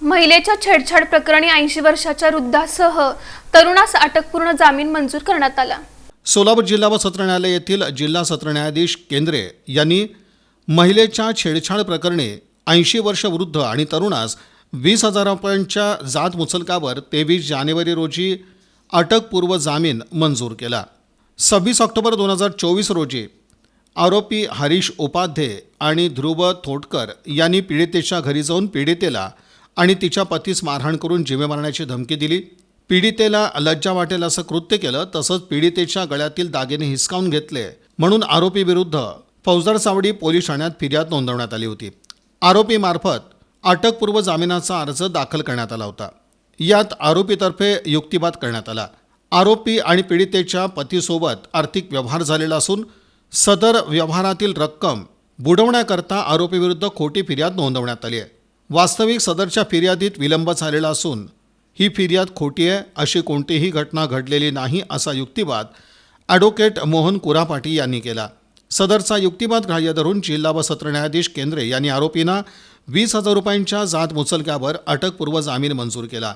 महिलेच्या छेडछाड प्रकरणी ऐंशी वर्षाच्या वृद्धासह तरुणास अटकपूर्ण जामीन मंजूर करण्यात आला. सोलापूर जिल्हा व सत्र न्यायालय येथील जिल्हा सत्र न्यायाधीश केंद्रे यांनी महिलेच्या छेडछाड प्रकरणी ऐंशी वर्ष वृद्ध आणि तरुणास वीस हजार रुपयांच्या जात मुचलकावर तेवीस जानेवारी रोजी अटकपूर्व जामीन मंजूर केला. सव्वीस ऑक्टोबर दोन हजार चोवीस रोजी आरोपी हरीश उपाध्ये आणि ध्रुव थोटकर यांनी पीडितेच्या घरी जाऊन पीडितेला आणि तिच्या पतीस मारहाण करून जिवे मारण्याची धमकी दिली. पीडितेला लज्जा वाटेल असं कृत्य केलं तसंच पीडितेच्या गळ्यातील दागिने हिसकावून घेतले म्हणून आरोपीविरुद्ध फौजदार सावडी पोलीस ठाण्यात फिर्याद नोंदवण्यात आली होती. आरोपीमार्फत अटकपूर्व जामिनाचा अर्ज दाखल करण्यात आला होता. यात आरोपीतर्फे युक्तिवाद करण्यात आला. आरोपी आणि पीडितेच्या पतीसोबत आर्थिक व्यवहार झालेला असून सदर व्यवहारातील रक्कम बुडवण्याकरता आरोपीविरुद्ध खोटी फिर्याद नोंदवण्यात आली आहे. वास्तविक सदरच्या फिर्यादीत विलंब झालेला असून ही फिर्याद खोटी आहे अशी कोणतीही घटना घडलेली नाही असा युक्तिवाद ॲडव्होकेट मोहन कुरापाटी यांनी केला. सदरचा युक्तिवाद ग्राह्य धरून जिल्हा व सत्र न्यायाधीश केंद्रे यांनी आरोपींना वीस हजार रुपयांच्या जात मुचलक्यावर अटकपूर्व जामीन मंजूर केला.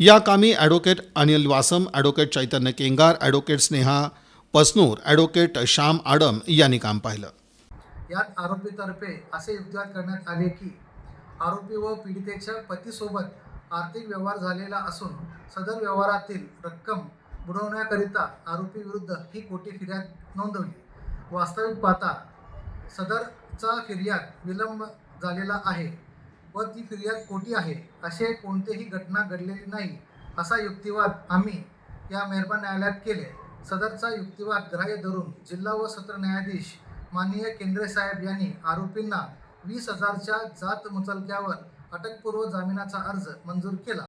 या कामी advocate Anil Vasam advocate Chaitanya Kengar advocate Sneha Pasnoor advocate Shyam Adam यांनी काम पाहिलं. यात आरोपीतर्फे असे युक्तिवाद करण्यात आले की आरोपी व पीडितेच्या पतीसोबत आर्थिक व्यवहार झालेला असून सदर व्यवहारातील रक्कम बुडवण्याकरिता आरोपी विरुद्ध ही खोटी फिर्याद नोंदवली. वास्तविक पाहता सदरचा फिर्याद विलंब झालेला आहे व ती फिर्याद खोटी आहे असे कोणतेही घटना घडलेली नाही असा युक्तिवाद आम्ही या मेहरबान न्यायालयात केले. सदरचा युक्तिवाद ग्राह्य धरून जिल्हा व सत्र न्यायाधीश माननीय केंद्रे साहेब यांनी आरोपींना वीस हजारच्या जात मुचलक्यावर अटकपूर्व जामिनाचा अर्ज मंजूर केला.